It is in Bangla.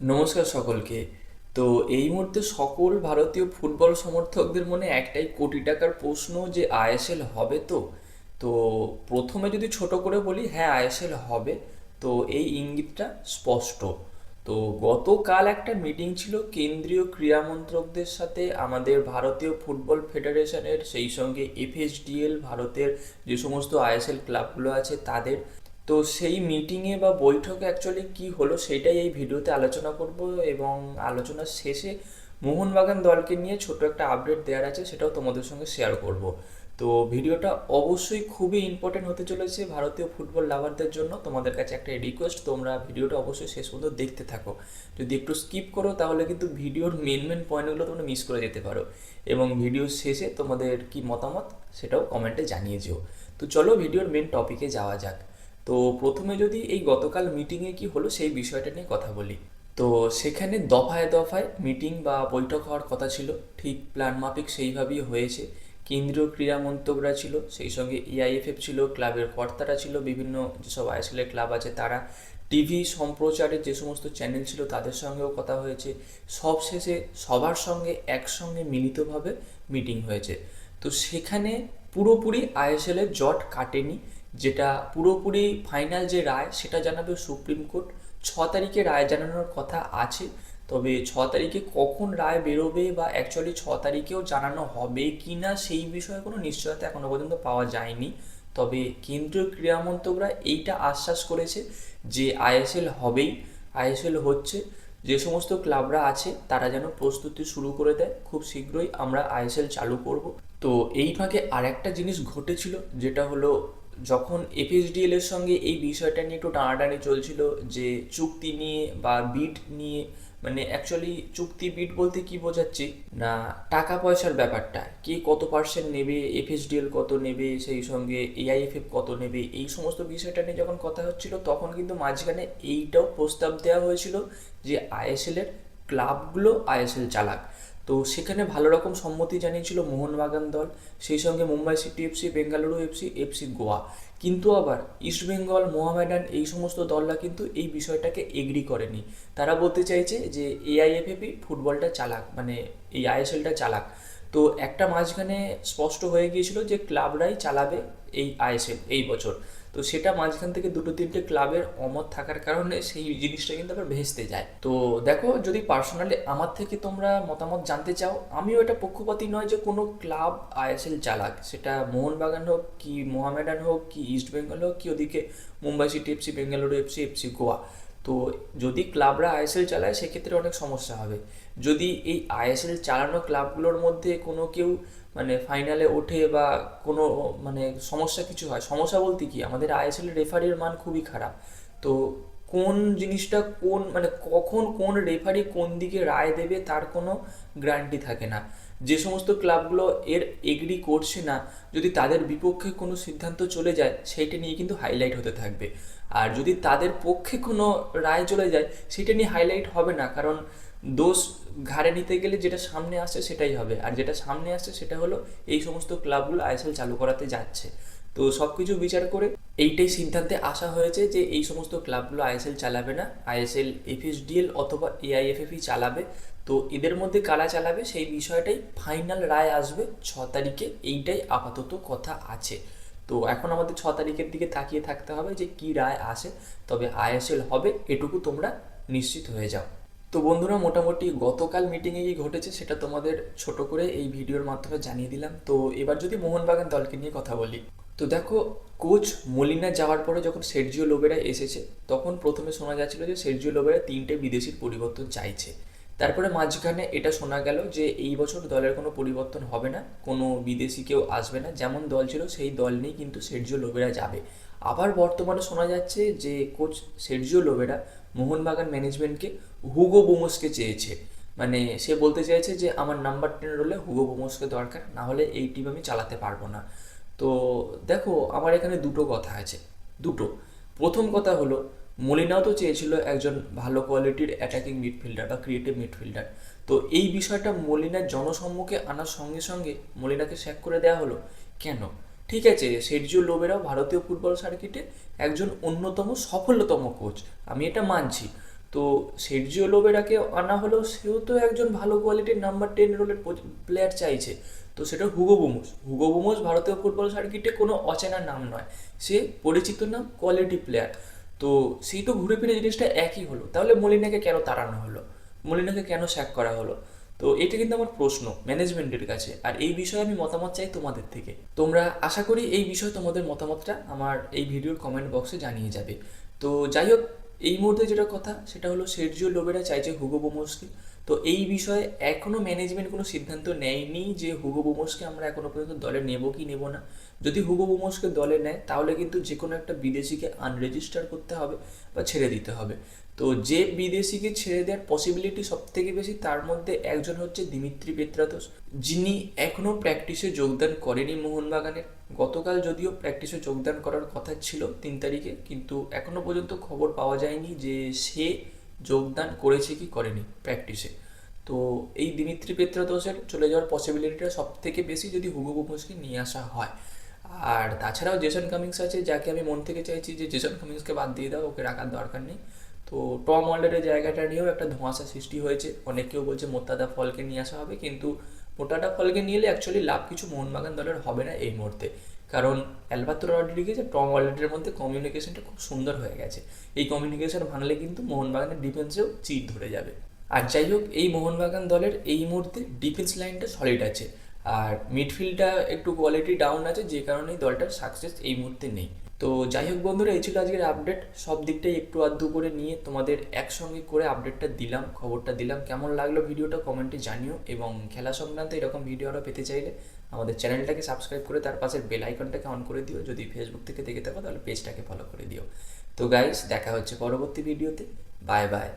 নমস্কার সকলকে। তো এই মুহূর্তে সকল ভারতীয় ফুটবল সমর্থকদের মনে একটাই কোটি টাকার প্রশ্ন যে আইএসএল হবে তো? তো প্রথমে যদি ছোট করে বলি হ্যাঁ আইএসএল হবে। তো এই ইঙ্গিতটা স্পষ্ট। তো গতকাল একটা মিটিং ছিল কেন্দ্রীয় ক্রীড়া মন্ত্রকদের সাথে। আমাদের ভারতীয় ফুটবল ফেডারেশনের সেই সঙ্গে এফএসডিএল ভারতের যে সমস্ত আইএসএল ক্লাবগুলো আছে, তাদের তো সেই মিটিংয়ে বা বৈঠকে অ্যাকচুয়ালি কি হলো সেটাই এই ভিডিওতে আলোচনা করব এবং আলোচনার শেষে মোহনবাগান দলকে নিয়ে ছোট একটা আপডেট দেওয়ার আছে, সেটাও তোমাদের সঙ্গে শেয়ার করব। তো ভিডিওটা অবশ্যই খুবই ইম্পর্টেন্ট হতে চলেছে ভারতীয় ফুটবল লাভারদের জন্য। তোমাদের কাছে একটা রিকোয়েস্ট তোমরা ভিডিওটা অবশ্যই শেষ পর্যন্ত দেখতে থাকো। যদি একটু স্কিপ করো, তাহলে কিন্তু ভিডিওর মেন মেন পয়েন্টগুলো তোমরা মিস করে যেতে পারো। এবং ভিডিও শেষে তোমাদের কি মতামত, সেটাও কমেন্টে জানিয়ে যেও। তো চলো ভিডিওর মেন টপিকে যাওয়া যাক। তো প্রথমে যদি এই গতকাল মিটিংয়ে কি হলো সেই বিষয়টা নিয়ে কথা বলি। তো সেখানে দফায় দফায় মিটিং বা বৈঠক হওয়ার কথা ছিল, ঠিক প্ল্যান মাফিক সেইভাবেই হয়েছে। কেন্দ্রীয় ক্রীড়া মন্ত্রকরা ছিল, সেই সঙ্গে এআইএফএফ ছিল, ক্লাবের কর্তারা ছিল, বিভিন্ন যেসব আইএসএলের ক্লাব আছে তারা। টিভি সম্প্রচারের যে সমস্ত চ্যানেল ছিল তাদের সঙ্গেও কথা হয়েছে। সব শেষে সবার সঙ্গে একসঙ্গে মিলিতভাবে মিটিং হয়েছে। তো সেখানে পুরোপুরি আইএসএলের জট কাটেনি। যেটা পুরোপুরি ফাইনাল যে রায়, সেটা জানাবে সুপ্রিম কোর্ট। ছ তারিখে রায় জানানোর কথা আছে, তবে ছ তারিখে কখন রায় বেরোবে বা অ্যাকচুয়ালি ছ তারিখেও জানানো হবে কি না সেই বিষয়ে কোনো নিশ্চয়তা এখনও পর্যন্ত পাওয়া যায়নি। তবে কেন্দ্রীয় ক্রীড়া মন্ত্রকরা এইটা আশ্বাস করেছে যে আইএসএল হবেই, আইএসএল হচ্ছে। যে সমস্ত ক্লাবরা আছে, তারা যেন প্রস্তুতি শুরু করে দেয়। খুব শীঘ্রই আমরা আইএসএল চালু করব। তো এই ফাঁকে আর একটা জিনিস ঘটেছিল, যেটা হলো যখন এফএসডিএল এর সঙ্গে এই বিষয়টা নিয়ে একটু টানাটানি চলছিল যে চুক্তি নিয়ে বা বিট নিয়ে মানে অ্যাকচুয়ালি চুক্তি বিট বলতে কি বোঝাচ্ছি? না, টাকা পয়সার ব্যাপারটা। কে কত পার্সেন্ট নেবে এফএসডিএল কত নেবে, সেই সঙ্গে এআইএফএফ কত নেবে, এই সমস্ত বিষয়টা নিয়ে যখন কথা হচ্ছিল, তখন কিন্তু মাঝখানে এইটাও প্রস্তাব দেওয়া হয়েছিল যে আইএসএল এর ক্লাবগুলো আইএসএল চালাক। তো সেখানে ভালো রকম সম্মতি জানিয়েছিল মোহনবাগান দল, সেই সঙ্গে Mumbai City FC Bengaluru FC FC Goa. কিন্তু আবার ইস্টবেঙ্গল মোহামেডান এই সমস্ত দলরা কিন্তু এই বিষয়টাকে এগ্রি করেনি। তারা বলতে চাইছে যে এআইএফএফই ফুটবলটা চালাক মানে এই আইএসএলটা চালাক। তো একটা মাঝখানে স্পষ্ট হয়ে গিয়েছিল যে ক্লাবরাই চালাবে এই আইএসএল এই বছর। তো সেটা মাঝখান থেকে দুটো তিনটে ক্লাবের অমত থাকার কারণে সেই জিনিসটা কিন্তু আবার ভেস্তে যায়। তো দেখো, যদি পার্সোনালি আমার থেকে তোমরা মতামত জানতে চাও, আমিও এটা পক্ষপাতী নয় যে কোনো ক্লাব আইএসএল চালাক। সেটা মোহনবাগান হোক কি মোহামেডান হোক, কি ইস্ট বেঙ্গল হোক, কি ওদিকে Mumbai City FC Bengaluru FC FC Goa তো যদি ক্লাবরা আইএসএল চালায়, সেক্ষেত্রে অনেক সমস্যা হবে। যদি এই আইএসএল চালানো ক্লাবগুলোর মধ্যে কোনো কেউ মানে ফাইনালে ওঠে বা কোনো মানে সমস্যা কিছু হয়, সমস্যা বলতে কি? আমাদের আইএসএল রেফারির মান খুবই খারাপ। তো কোন জিনিসটা কোন মানে কখন কোন রেফারি কোন দিকে রায় দেবে তার কোনো গ্যারান্টি থাকে না। যে সমস্ত ক্লাবগুলো এর এগ্রি করছে না, যদি তাদের বিপক্ষে কোনো সিদ্ধান্ত চলে যায়, সেইটা নিয়ে কিন্তু হাইলাইট হতে থাকবে। আর যদি তাদের পক্ষে কোনো রায় চলে যায় সেটা নিয়ে হাইলাইট হবে না, কারণ দোষ ঘাড়ে নিতে গেলে যেটা সামনে আসছে সেটাই হবে। আর যেটা সামনে আসছে সেটা হলো এই সমস্ত ক্লাবগুলো আইএসএল চালু করাতে যাচ্ছে। তো সব কিছু বিচার করে এইটাই সিদ্ধান্তে আসা হয়েছে যে এই সমস্ত ক্লাবগুলো আইএসএল চালাবে না। আইএসএল, এফএসডিএল অথবা এআইএফএফই চালাবে। তো এদের মধ্যে কারা চালাবে সেই বিষয়টাই ফাইনাল রায় আসবে ছ তারিখে। এইটাই আপাতত কথা আছে। তো এখন আমাদের ছ তারিখের দিকে তাকিয়ে থাকতে হবে যে কি রায় আসে। তবে আইএসএল হবে, এটুকু তোমরা নিশ্চিত হয়ে যাও। তো বন্ধুরা, মোটামুটি গতকাল মিটিংয়ে কি ঘটেছে সেটা তোমাদের ছোট করে এই ভিডিওর মাধ্যমে জানিয়ে দিলাম। তো এবার যদি মোহনবাগান দলকে নিয়ে কথা বলি, তো দেখো, কোচ মলিনা যাওয়ার পরে যখন সের্জিও লোবেরা এসেছে, তখন প্রথমে শোনা যাচ্ছিল যে সের্জিও লোবেরা তিনটে বিদেশির পরিবর্তন চাইছে। তারপরে মাঝখানে এটা শোনা গেল যে এই বছর দলের কোনো পরিবর্তন হবে না, কোনো বিদেশি কেউ আসবে না। যেমন দল ছিল, সেই দল নিয়েই কিন্তু সের্জিও লোবেরা যাবে। আবার বর্তমানে শোনা যাচ্ছে যে কোচ সের্জিও লোবেরা মোহনবাগান ম্যানেজমেন্টকে হুগো বোমসকে চেয়েছে। মানে সে বলতে চাইছে যে, আমার নাম্বার টেন রোলে হুগো বোমসকে দরকার, না হলে এই টিম আমি চালাতে পারব না। তো দেখো, আমার এখানে দুটো কথা আছে। দুটো। প্রথম কথা হলো, মলিনাও তো চেয়েছিল একজন ভালো কোয়ালিটির অ্যাটাকিং মিডফিল্ডার বা ক্রিয়েটিভ মিডফিল্ডার তো এই বিষয়টা মলিনার জনসম্মুখে আনার সঙ্গে সঙ্গে মলিনাকে স্যাক করে দেওয়া হলো। কেন? ঠিক আছে সের্জিও লোবেরাও ভারতীয় ফুটবল সার্কিটে একজন অন্যতম সফলতম কোচ আমি এটা মানছি। তো সের্জিও লোবেরাকে আনা হলেও সেও তো একজন ভালো কোয়ালিটির নাম্বার টেন রোলের প্লেয়ার চাইছে। তো সেটা হুগো বুমোস। হুগো বুমোস ভারতীয় ফুটবল সার্কিটে কোনো অচেনা নাম নয়। সে পরিচিত নাম কোয়ালিটি প্লেয়ার তো সেই তো ঘুরে ফিরে জিনিসটা একই হলো। তাহলে মলিনাকে কেন তাড়ানো হলো? মলিনাকে কেন স্যাক করা হলো? তো এটা কিন্তু আমার প্রশ্ন ম্যানেজমেন্টের কাছে। আর এই বিষয়ে আমি মতামত চাই তোমাদের থেকে। তোমরা আশা করি এই বিষয়ে তোমাদের মতামতটা আমার এই ভিডিওর কমেন্ট বক্সে জানিয়ে যাবে। তো যাই হোক, এই মুহূর্তে যেটা কথা, সেটা হলো সেরজিও লোবেরা চাইছে হুগো বোমোসকে। তো এই বিষয়ে এখনও ম্যানেজমেন্ট কোনো সিদ্ধান্ত নেয়নি যে হুগো বোমোসকে আমরা এখনও পর্যন্ত দলে নেব কি নেব না। যদি হুগো বোমোসকে দলে নেয়, তাহলে কিন্তু যে কোনো একটা বিদেশিকে আনরেজিস্টার করতে হবে বা ছেড়ে দিতে হবে। তো যে বিদেশিকে ছেড়ে দেওয়ার পসিবিলিটি সব থেকে বেশি তার মধ্যে একজন হচ্ছে দিমিত্রি পেত্রাতোস যিনি এখনও প্র্যাকটিসে যোগদান করেনি মোহনবাগানের। গতকাল যদিও প্র্যাকটিসে যোগদান করার কথা ছিল তিন তারিখে, কিন্তু এখনও পর্যন্ত খবর পাওয়া যায়নি যে সে যোগদান করেছে কি করেনি প্র্যাকটিসে তো এই দিমিত্রি পেত্রাতোসের চলে যাওয়ার পসিবিলিটিটা সব থেকে বেশি যদি হুগো বোমোসকে নিয়ে আসা হয়। আর তাছাড়াও জেসন কামিংস আছে, যাকে আমি মন থেকে চাইছি যে জেসন কামিংসকে বাদ দিয়ে দাও, ওকে রাখার দরকার নেই। তো টম অলডারের জায়গাটা নিয়েও একটা ধোঁয়াশা সৃষ্টি হয়েছে। অনেকেও বলছে মোত্তাদা ফলকে নিয়ে আসা হবে, কিন্তু মোটাটা ফলকে নিয়ে এলে অ্যাকচুয়ালি লাভ কিছু মোহনবাগান দলের হবে না এই মুহূর্তে। কারণ অ্যালবাত্তো রড্রিগেজ আর টম ওয়ালেটের মধ্যে কমিউনিকেশনটা খুব সুন্দর হয়ে গেছে। এই কমিউনিকেশন ভাঙলে কিন্তু মোহনবাগানের ডিফেন্সেও চিট ধরে যাবে। আর যাই হোক, এই মোহনবাগান দলের এই মুহূর্তে ডিফেন্স লাইনটা সলিড আছে। আর মিডফিল্ডটা একটু কোয়ালিটি ডাউন আছে, যে কারণে দলটার সাকসেস এই মুহূর্তে নেই। তো যাই হোক বন্ধুরা, এই ছিল আজকের আপডেট সব দিকটাই একটু আধটু করে নিয়ে তোমাদের একসঙ্গে করে আপডেটটা দিলাম, খবরটা দিলাম। কেমন লাগল ভিডিওটা কমেন্টে জানিও এবং খেলা সংক্রান্ত এরকম ভিডিও আরও পেতে চাইলে আমাদের চ্যানেলটাকে সাবস্ক্রাইব করে তার পাশের বেল আইকনটাকে অন করে দিও। যদি ফেসবুক থেকে দেখে থাকো তাহলে পেজটাকে ফলো করে দিও। তো গাইস দেখা হচ্ছে পরবর্তী ভিডিওতে বাই বাই